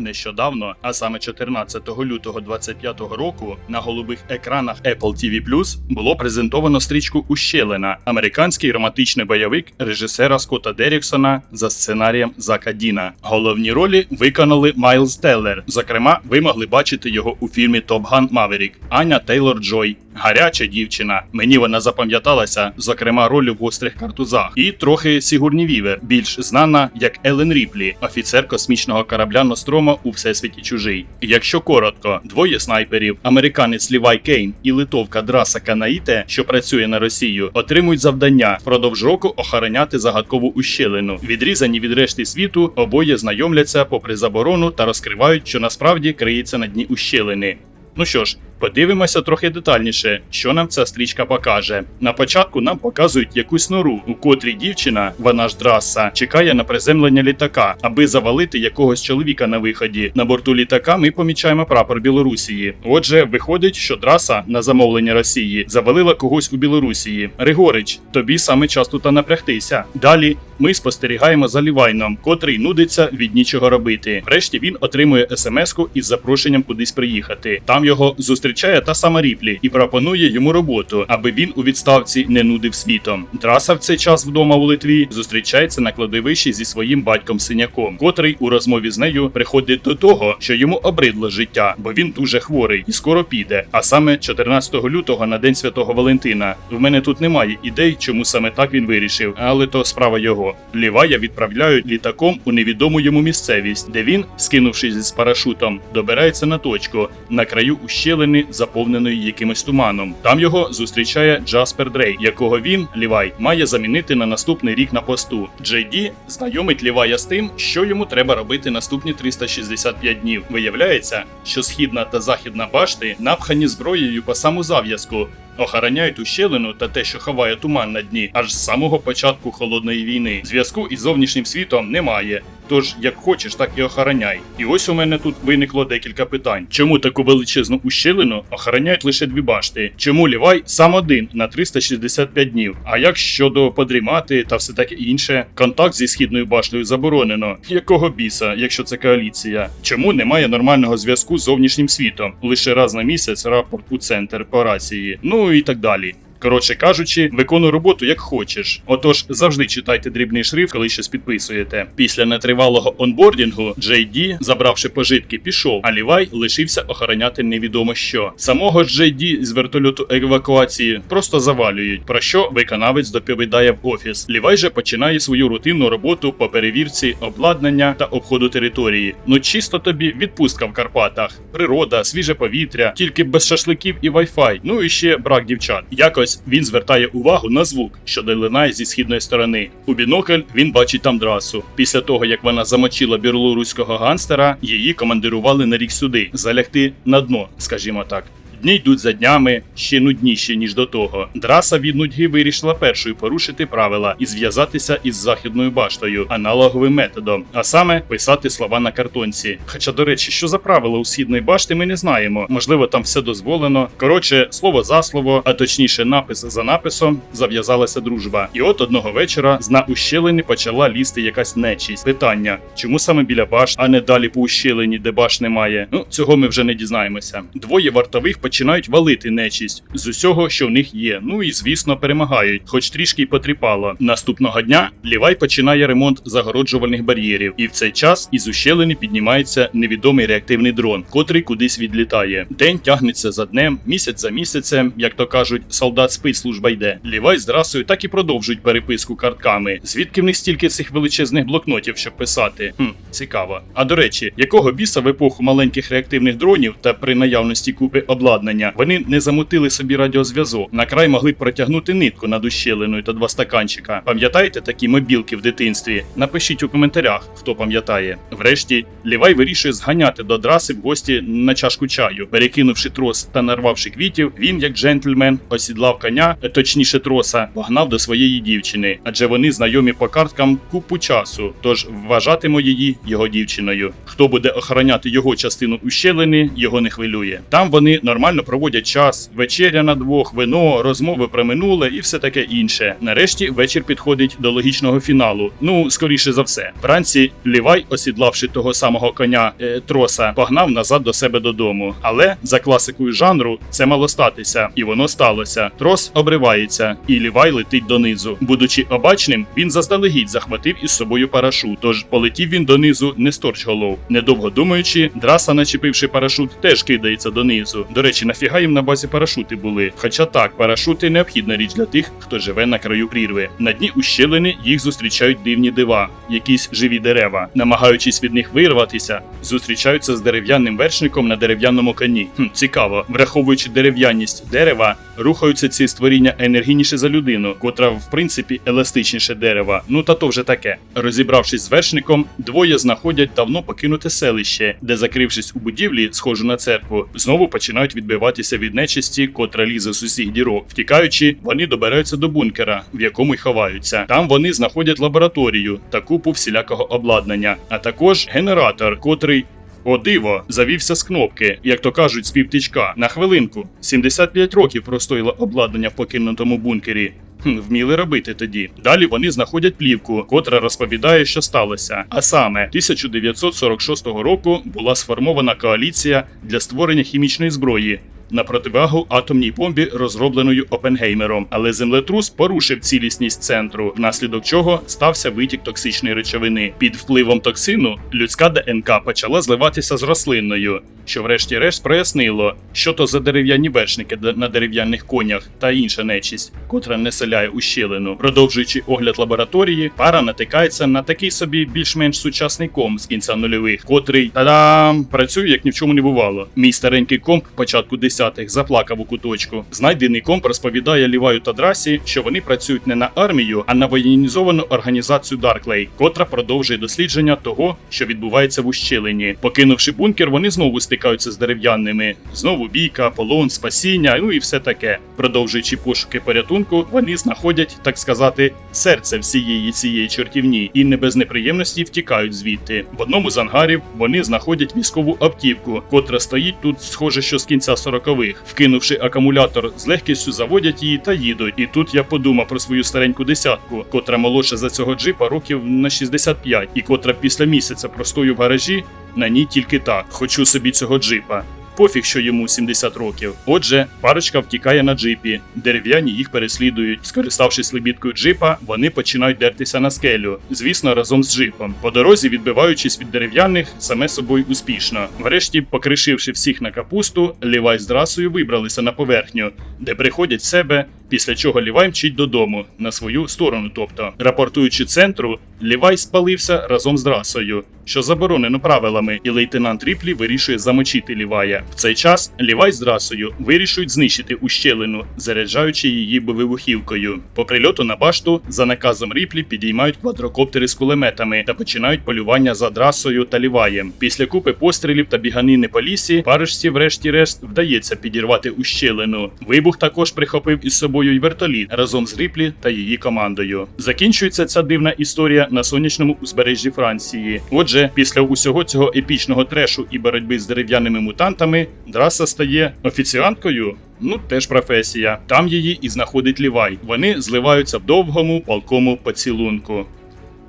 Нещодавно, а саме 14 лютого 25 року, на голубих екранах Apple TV було презентовано стрічку Ущелина, американський романтичний бойовик режисера Скотта Деріксона за сценарієм Зака Діна. Головні ролі виконали Майлз Теллер. Зокрема, ви могли бачити його у фільмі Топ Ган Маверік, Аня Тейлор Джой. Гаряча дівчина. Мені вона запам'яталася, зокрема, роль в гострих картузах, і трохи Сігурні Вівер, більш знана як Елен Ріплі, офіцер космічного корабля Нострома у всесвіті чужий. Якщо коротко, двоє снайперів, американець Лівай Кейн і литовка Драса Канаїте, що працює на Росію, отримують завдання впродовж року охороняти загадкову ущелину. Відрізані від решти світу, обоє знайомляться попри заборону та розкривають, що насправді криється на дні ущелини. Ну що ж, подивимося трохи детальніше, що нам ця стрічка покаже. На початку нам показують якусь нору, у котрій дівчина, вона ж драса, чекає на приземлення літака, аби завалити якогось чоловіка на виході. На борту літака ми помічаємо прапор Білорусії. Отже, виходить, що драса на замовлення Росії завалила когось у Білорусії. Григорич, тобі саме час тут напрягтися. Далі ми спостерігаємо за Лівайном, котрий нудиться від нічого робити. Врешті він отримує смс-ку із запрошенням кудись приїхати. Там його зустрічає та сама Ріплі і пропонує йому роботу, аби він у відставці не нудив світом. Драса в цей час вдома у Литві зустрічається на кладовищі зі своїм батьком синяком, котрий у розмові з нею приходить до того, що йому обридло життя, бо він дуже хворий і скоро піде. А саме 14 лютого на день святого Валентина. В мене тут немає ідей, чому саме так він вирішив, але то справа його. Лівая відправляють літаком у невідому йому місцевість, де він, скинувшись з парашутом, добирається на точку на краю ущелини, заповненої якимось туманом. Там його зустрічає Джаспер Дрей, якого він, Лівай, має замінити на наступний рік на посту. Джей Ді знайомить Лівая з тим, що йому треба робити наступні 365 днів. Виявляється, що східна та західна башти напхані зброєю по саму зав'язку. Охороняють ущелину та те, що ховає туман на дні, аж з самого початку холодної війни. Зв'язку із зовнішнім світом немає. Тож, як хочеш, так і охороняй. І ось у мене тут виникло декілька питань: чому таку величезну ущелину охороняють лише дві башти? Чому Лівай сам один на 365 днів? А як щодо подрімати та все таке інше? Контакт зі східною баштою заборонено. Якого біса, якщо це коаліція? Чому немає нормального зв'язку з зовнішнім світом? Лише раз на місяць рапорт у центр по рації. Ну і так далі. Коротше кажучи, виконуй роботу як хочеш. Отож, завжди читайте дрібний шрифт, коли щось підписуєте. Після нетривалого онбордінгу Ді, забравши пожитки, пішов, а Лівай лишився охороняти невідомо що. Самого Ді з вертольоту евакуації просто завалюють, про що виконавець доповідає в офіс. Лівай же починає свою рутинну роботу по перевірці обладнання та обходу території. Ну чисто тобі відпустка в Карпатах, природа, свіже повітря, тільки без шашликів і вайфай. Ну і ще брак дівчат. Якось він звертає увагу на звук, що долинає зі східної сторони. У бінокль він бачить там драсу. Після того, як вона замочила бірлу руського ганстера, її командирували на рік сюди, залягти на дно, скажімо так. Дні йдуть за днями, ще нудніші, ніж до того. Драса від нудьги вирішила першою порушити правила і зв'язатися із західною баштою, аналоговим методом, а саме писати слова на картонці. Хоча, до речі, що за правила у східної башти, ми не знаємо. Можливо, там все дозволено. Коротше, слово за слово, а точніше, напис за написом, зав'язалася дружба. І от одного вечора з на ущелини почала лізти якась нечість. Питання: чому саме біля башт, а не далі по ущелині, де баш немає? Ну, цього ми вже не дізнаємося. Двоє вартових починають валити нечість з усього, що в них є. Ну і звісно, перемагають, хоч трішки й потріпало. Наступного дня Лівай починає ремонт загороджувальних бар'єрів, і в цей час із ущелини піднімається невідомий реактивний дрон, котрий кудись відлітає. День тягнеться за днем, місяць за місяцем, як то кажуть, солдат спить, служба йде. Лівай з драсою так і продовжують переписку картками. Звідки в них стільки цих величезних блокнотів, щоб писати? Хм, цікаво. А до речі, якого біса в епоху маленьких реактивних дронів та при наявності купи обладнання вони не замутили собі радіозв'язок. На край могли протягнути нитку над ущелиною та два стаканчика. Пам'ятаєте такі мобілки в дитинстві? Напишіть у коментарях, хто пам'ятає. Врешті, Лівай вирішує зганяти до драси в гості на чашку чаю. Перекинувши трос та нарвавши квітів, він, як джентльмен, осідлав коня, е, точніше троса, погнав до своєї дівчини, адже вони знайомі по карткам купу часу. Тож вважатиме її його дівчиною. Хто буде охороняти його частину ущелини, його не хвилює. Там вони нормально нормально проводять час, вечеря на двох, вино, розмови про минуле і все таке інше. Нарешті вечір підходить до логічного фіналу. Ну, скоріше за все. Вранці Лівай, осідлавши того самого коня е, троса, погнав назад до себе додому. Але за класикою жанру це мало статися, і воно сталося. Трос обривається, і Лівай летить донизу. Будучи обачним, він заздалегідь захватив із собою парашут. Тож полетів він донизу не сторч голов. Недовго думаючи, драса, начепивши парашут, теж кидається донизу. До речі, нафіга їм на базі парашути були. Хоча так, парашути необхідна річ для тих, хто живе на краю прірви. На дні ущелини їх зустрічають дивні дива, якісь живі дерева. Намагаючись від них вирватися, зустрічаються з дерев'яним вершником на дерев'яному коні. Хм, цікаво, враховуючи дерев'яність дерева, рухаються ці створіння енергійніше за людину, котра в принципі еластичніше дерева. Ну та то вже таке. Розібравшись з вершником, двоє знаходять давно покинуте селище, де, закрившись у будівлі, схожу на церкву, знову починають відбиватися від нечисті, котра лізе з усіх дірок. Втікаючи, вони добираються до бункера, в якому й ховаються. Там вони знаходять лабораторію та купу всілякого обладнання, а також генератор, котрий. О диво, завівся з кнопки, як то кажуть, з півтичка. На хвилинку. 75 років простоїло обладнання в покинутому бункері. Вміли робити тоді. Далі вони знаходять плівку, котра розповідає, що сталося. А саме 1946 року була сформована коаліція для створення хімічної зброї. На противагу атомній бомбі, розробленою Опенгеймером, але землетрус порушив цілісність центру, внаслідок чого стався витік токсичної речовини. Під впливом токсину людська ДНК почала зливатися з рослинною, що врешті-решт прояснило, що то за дерев'яні вершники на дерев'яних конях та інша нечість, котра не селяє ущелину. Продовжуючи огляд лабораторії, пара натикається на такий собі більш-менш сучасний комп з кінця нульових, котрий та-дам працює як ні в чому не бувало. Мій старенький комп початку десятих заплакав у куточку. Знайдений комп розповідає Ліваю та Драсі, що вони працюють не на армію, а на воєнізовану організацію Дарклей, котра продовжує дослідження того, що відбувається в ущелині. Покинувши бункер, вони знову стикаються з дерев'яними. Знову бійка, полон, спасіння, ну і все таке. Продовжуючи пошуки порятунку, вони знаходять, так сказати, серце всієї цієї чортівні і не без неприємності втікають звідти. В одному з ангарів вони знаходять військову автівку, котра стоїть тут, схоже, що з кінця 40-х. Вкинувши акумулятор, з легкістю заводять її та їдуть. І тут я подумав про свою стареньку десятку, котра молодша за цього джипа років на 65, і котра після місяця простою в гаражі на ній тільки так. Хочу собі цього джипа. Пофіг, що йому 70 років. Отже, парочка втікає на джипі. Дерев'яні їх переслідують. Скориставшись лебідкою джипа, вони починають дертися на скелю. Звісно, разом з джипом. По дорозі, відбиваючись від дерев'яних, саме собою успішно. Врешті, покришивши всіх на капусту, Лівай з драсою вибралися на поверхню, де приходять себе. Після чого Лівай мчить додому на свою сторону. Тобто, рапортуючи центру, Лівай спалився разом з драсою, що заборонено правилами, і лейтенант Ріплі вирішує замочити Лівая. В цей час Лівай з драсою вирішують знищити ущелину, заряджаючи її вибухівкою. По прильоту на башту за наказом Ріплі підіймають квадрокоптери з кулеметами та починають полювання за драсою та Ліваєм. Після купи пострілів та біганини по лісі, парижці, врешті-решт, вдається підірвати ущелину. Вибух також прихопив із собою й вертоліт разом з Ріплі та її командою. Закінчується ця дивна історія на сонячному узбережжі Франції. Отже, після усього цього епічного трешу і боротьби з дерев'яними мутантами, Драса стає офіціанткою. Ну, теж професія. Там її і знаходить Лівай. Вони зливаються в довгому палкому поцілунку.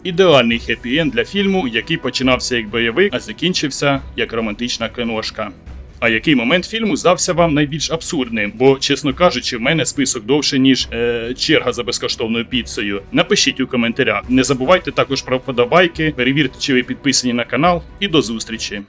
Ідеальний хеппі-енд для фільму, який починався як бойовик, а закінчився як романтична киношка. А який момент фільму здався вам найбільш абсурдним? Бо, чесно кажучи, в мене список довше, ніж е, черга за безкоштовною піцею. Напишіть у коментарях. Не забувайте також про вподобайки, перевірте, чи ви підписані на канал, і до зустрічі.